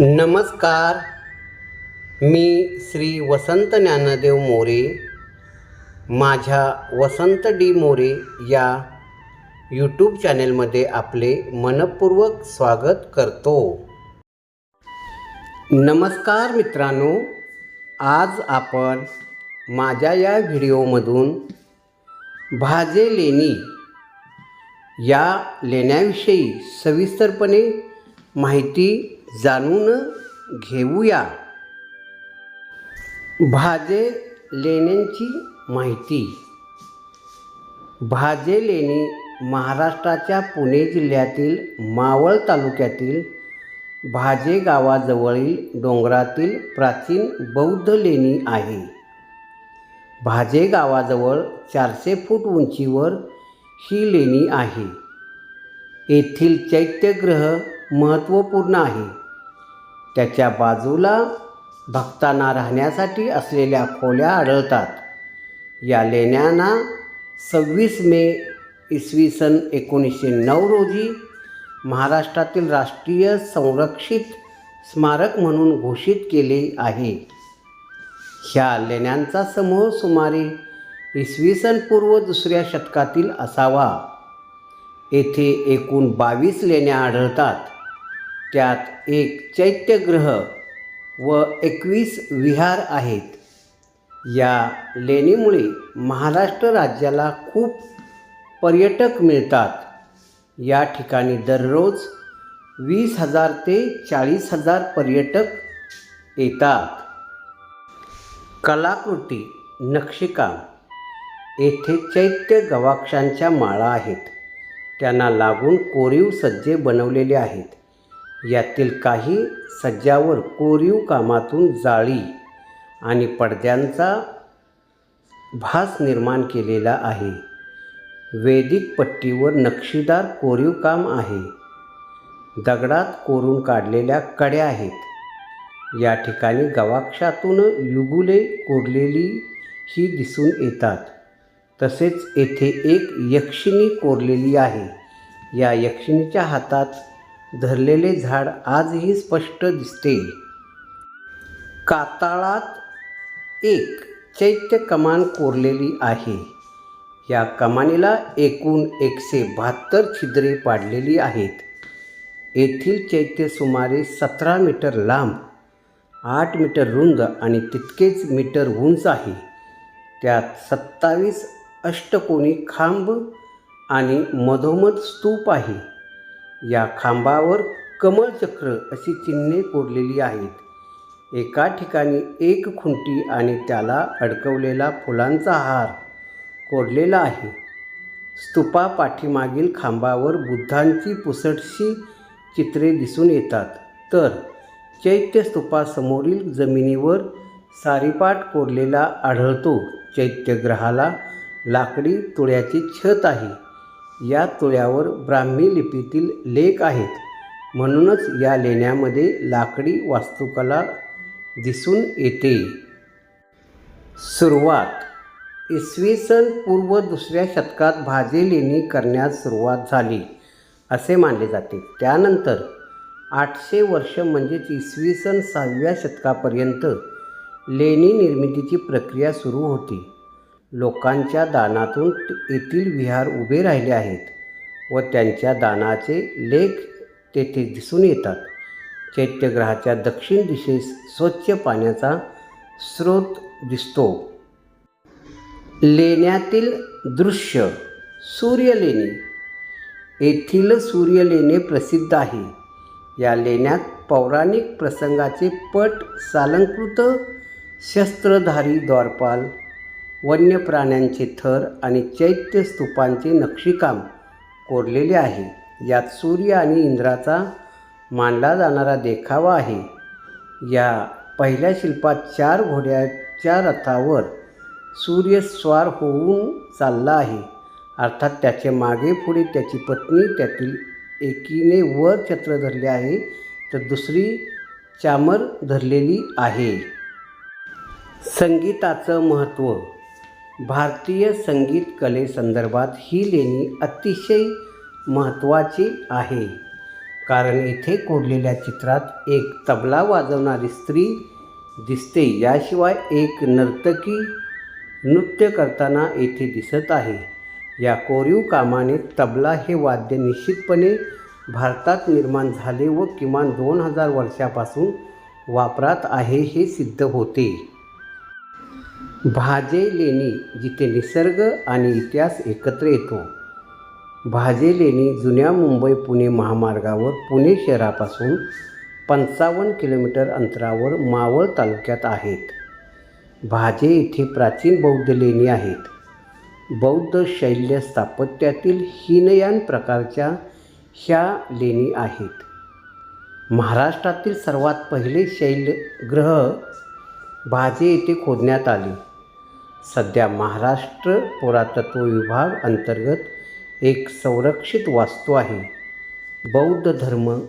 नमस्कार. मी श्री वसंत ज्ञानदेव मोरे माझ्या वसंत डी मोरे या यूट्यूब चॅनेलमध्ये आपले मनपूर्वक स्वागत करतो. नमस्कार मित्रांनो. आज आपण माझ्या या व्हिडिओमधून भाजे लेणी या लेण्याविषयी सविस्तरपणे माहिती जाणून घेऊया. भाजे लेण्यांची माहिती. भाजे लेणी महाराष्ट्राच्या पुणे जिल्ह्यातील मावळ तालुक्यातील भाजे गावाजवळील डोंगरातील प्राचीन बौद्ध लेणी आहे. भाजे गावाजवळ चारशे फूट उंचीवर ही लेणी आहे. येथील चैत्यग्रह महत्त्वपूर्ण आहे. त्याच्या बाजूला भक्तांना राहण्यासाठी असलेल्या खोल्या आढळतात. या लेण्यांना सव्वीस मे इसवी सन एकोणीसशे नऊ रोजी महाराष्ट्रातील राष्ट्रीय संरक्षित स्मारक म्हणून घोषित केले आहे. ह्या लेण्यांचा समूह सुमारे इसवी सन पूर्व दुसऱ्या शतकातील असावा. येथे एकूण बावीस लेण्या आढळतात. त्यात एक चैत्यग्रह व एकवीस विहार आहेत. या लेणीमुळे महाराष्ट्र राज्याला खूप पर्यटक मिळतात. या ठिकाणी दररोज वीस हजार ते चाळीस हजार पर्यटक येतात. कलाकृती नक्षीकाम येथे चैत्य गवाक्षांच्या माळा आहेत. त्यांना लागून कोरीव सज्जे बनवलेले आहेत. यातील काही सज्जावर कोरीव कामातून जाळी आणि पडद्यांचा भास निर्माण केलेला आहे. वेदिक पट्टीवर नक्षीदार कोरीव काम आहे. दगडात कोरून काढलेल्या कड्या आहेत. या ठिकाणी गवाक्षातून युगुले कोरलेली ही दिसून येतात. तसेच येथे एक यक्षिणी कोरलेली आहे. या यक्षिणीच्या हातात धरलेले झाड आजही स्पष्ट दिसते. काताळात एक चैत्य कमान कोरलेली आहे. या कमानीला एकूण एकशे बहात्तर छिद्रे पाडलेली आहेत. येथील चैत्य सुमारे सतरा मीटर लांब आठ मीटर रुंद आणि तितकेच मीटर उंच आहे. त्यात सत्तावीस अष्टकोनी खांब आणि मधोमध स्तूप आहे. या खांबावर कमळचक्र अशी चिन्हे कोरलेली आहेत. एका ठिकाणी एक खुंटी आणि त्याला अडकवलेला फुलांचा हार कोरलेला आहे. स्तूपा पाठीमागील खांबावर बुद्धांची पुसटशी चित्रे दिसून येतात. तर चैत्यस्तूपासमोरील जमिनीवर सारीपाट कोरलेला आढळतो. चैत्यग्रहाला लाकडी तुळ्याचे छत आहे. या तुळ्यावर ब्राह्मी लिपीतील लेख आहेत. म्हणूनच या लेण्यामध्ये लाकडी वास्तुकला दिसून येते. सुरुवात. इसवी सन पूर्व दुसऱ्या शतकात भाजे लेणी करण्यास सुरुवात झाली असे मानले जाते. त्यानंतर आठशे वर्ष म्हणजेच इसवी सन सहाव्या शतकापर्यंत लेणी निर्मितीची प्रक्रिया सुरू होती. लोकांच्या दानातून येथील विहार उभे राहिले आहेत व त्यांच्या दानाचे लेख तेथे दिसून येतात. चैत्यग्रहाच्या दक्षिण दिशेस स्वच्छ पाण्याचा स्रोत दिसतो. लेण्यातील दृश्य सूर्यलेणी. येथील सूर्यलेणे प्रसिद्ध आहे. या लेण्यात पौराणिक प्रसंगाचे पट सालंकृत शस्त्रधारी द्वारपाल वन्य प्राण्यांचे थर आणि चैत्य स्तूपांचे नक्षीकाम कोरलेले आहे. यात सूर्य आणि इंद्राचा मानला जाणारा देखावा आहे. या पहिल्या शिल्पात चार घोड्याच्या रथावर सूर्य स्वार होऊन चालला आहे. अर्थात त्याचे मागे पुढे त्याची पत्नी त्यातील एकीने वर छत्र धरले आहे तर दुसरी चामर धरलेली आहे. संगीताचं महत्त्व भारतीय संगीत कलेसंदर्भात ही लेणी अतिशय महत्त्वाची आहे. कारण इथे कोरलेल्या चित्रात एक तबला वाजवणारी स्त्री दिसते. याशिवाय एक नर्तकी नृत्य करताना येथे दिसत आहे. या कोरीव कामाने तबला हे वाद्य निश्चितपणे भारतात निर्माण झाले व किमान दोन हजार वर्षापासून वापरात आहे हे सिद्ध होते. भाजे लेणी जिथे निसर्ग आणि इतिहास एकत्र येतो. भाजे लेणी जुन्या मुंबई पुणे महामार्गावर पुणे शहरापासून पंचावन्न किलोमीटर अंतरावर मावळ तालुक्यात आहेत. भाजे येथे प्राचीन बौद्ध लेणी आहेत. बौद्ध शैल्य स्थापत्यातील हीनयान प्रकारच्या ह्या लेणी आहेत. महाराष्ट्रातील सर्वात पहिले शैलग्रह भाजे येथे खोदण्यात आले. सध्या महाराष्ट्र पुरातत्व विभाग अंतर्गत एक संरक्षित वास्तू आहे. बौद्ध धर्म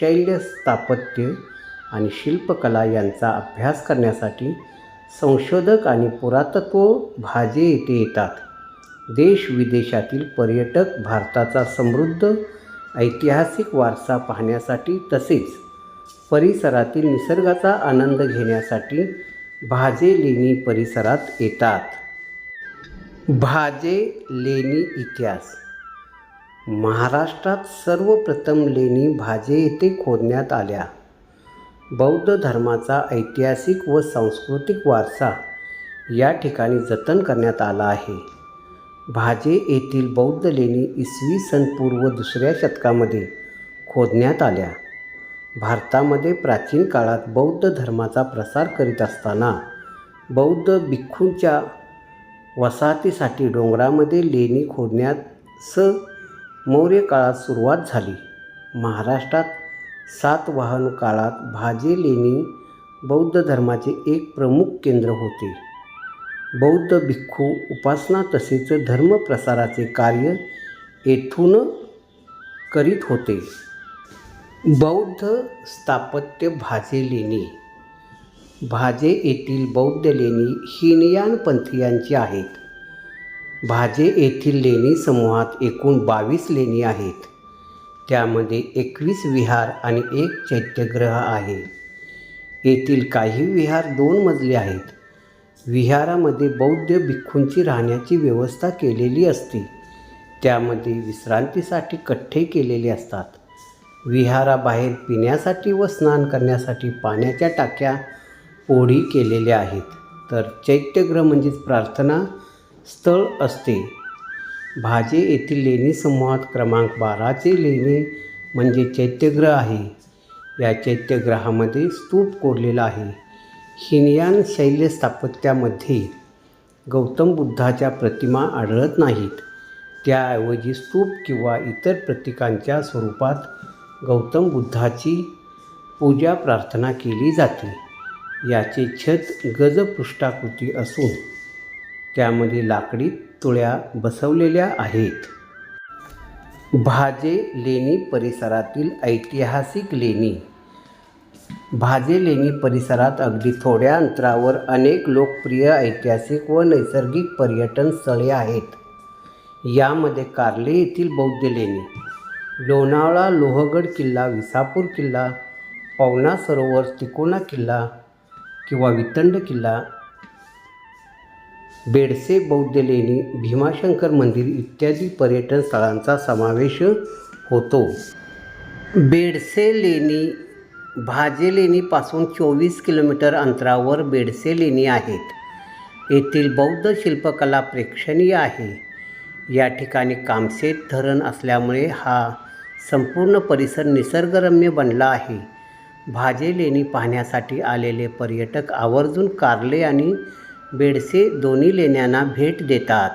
शैल्य स्थापत्य आणि शिल्पकला यांचा अभ्यास करण्यासाठी संशोधक आणि पुरातत्व भाजे येथे येतात. देश विदेशातील पर्यटक भारताचा समृद्ध ऐतिहासिक वारसा पाहण्यासाठी तसेच परिसरातील निसर्गाचा आनंद घेण्यासाठी भाजे लेणी परिसरात येतात. भाजे लेणी इतिहास. महाराष्ट्रात सर्वप्रथम लेणी भाजे येथे खोदण्यात आल्या. बौद्ध धर्माचा ऐतिहासिक व सांस्कृतिक वारसा या ठिकाणी जतन करण्यात आला आहे. भाजे येथील बौद्ध लेणी इसवी सन पूर्व दुसऱ्या शतकामध्ये खोदण्यात आल्या. भारतामध्ये प्राचीन काळात बौद्ध धर्माचा प्रसार करीत असताना बौद्ध भिक्खूंच्या वसाहतीसाठी डोंगरामध्ये लेणी खोदण्यास मौर्य काळात सुरुवात झाली. महाराष्ट्रात सातवाहन काळात भाजे लेणी बौद्ध धर्माचे एक प्रमुख केंद्र होते. बौद्ध भिक्खू उपासना तसेच धर्मप्रसाराचे कार्य येथून करीत होते. बौद्ध स्थापत्य भाजे लेणी. भाजे येथील बौद्ध लेणी हिनयान पंथीयांची आहेत. भाजे येथील लेणी समूहात एकूण बावीस लेणी आहेत. त्यामध्ये एकवीस विहार आणि एक चैत्यग्रह आहे. येथील काही विहार दोन मजले आहेत. विहारामध्ये बौद्ध भिक्खूंची राहण्याची व्यवस्था केलेली असते. त्यामध्ये विश्रांतीसाठी कठ्ठे केलेले असतात. विहाराबाहेर पिण्यासाठी व स्नान करण्यासाठी पाण्याच्या टाक्या ओढी केलेल्या आहेत. तर चैत्यग्रह म्हणजेच प्रार्थना स्थळ असते. भाजे येथील लेणी समूहात क्रमांक बाराचे लेणी म्हणजे चैत्यग्रह आहे. या चैत्यग्रहामध्ये स्तूप कोरलेला आहे. हिनयान शैल्य स्थापत्यामध्ये गौतम बुद्धाच्या प्रतिमा आढळत नाहीत. त्याऐवजी स्तूप किंवा इतर प्रतीकांच्या स्वरूपात गौतम बुद्धाची पूजा प्रार्थना केली जाते. याचे छत गजपृष्ठाकृती असून त्यामध्ये लाकडी तुळ्या बसवलेल्या आहेत. भाजे लेणी परिसरातील ऐतिहासिक लेणी. भाजे लेणी परिसरात अगदी थोड्या अंतरावर अनेक लोकप्रिय ऐतिहासिक व नैसर्गिक पर्यटन स्थळे आहेत. यामध्ये कार्ले येथील बौद्ध लेणी लोणावळा लोहगड किल्ला विसापूर किल्ला पवना सरोवर तिकोना किल्ला किंवा वितंड किल्ला बेडसे बौद्ध लेणी भीमाशंकर मंदिर इत्यादी पर्यटन स्थळांचा समावेश होतो. बेडसे लेणी भाजे लेणीपासून चोवीस किलोमीटर अंतरावर बेडसे लेणी आहेत. येथील बौद्ध शिल्पकला प्रेक्षणीय आहे. या ठिकाणी कामसेत धरण असल्यामुळे हा संपूर्ण परिसर निसर्गरम्य बनला आहे. भाजे लेणी पाहण्यासाठी आलेले पर्यटक आवर्जून कारले आणि बेडसे दोन्ही लेण्यांना भेट देतात.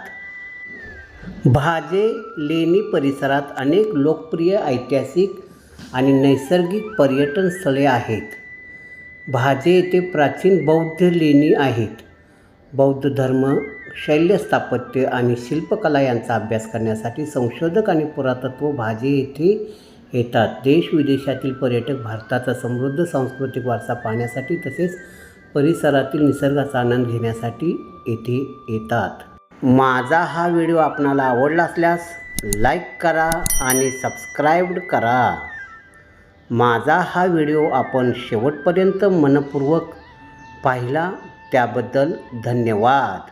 भाजे लेणी परिसरात अनेक लोकप्रिय ऐतिहासिक आणि नैसर्गिक पर्यटन स्थळे आहेत. भाजे येथे प्राचीन बौद्ध लेणी आहेत. बौद्ध धर्म शैल्य स्थापत्य आणि शिल्पकला यांचा अभ्यास करण्यासाठी संशोधक आणि पुरातत्व भाजी येथे येतात. देश विदेशातील पर्यटक भारताचा समृद्ध सांस्कृतिक वारसा पाहण्यासाठी तसेच परिसरातील निसर्गाचा आनंद घेण्यासाठी येथे येतात. माझा हा व्हिडिओ आपणाला आवडला असल्यास लाईक करा आणि सबस्क्राईब करा. माझा हा व्हिडिओ आपण शेवटपर्यंत मनपूर्वक पाहिला त्याबद्दल धन्यवाद.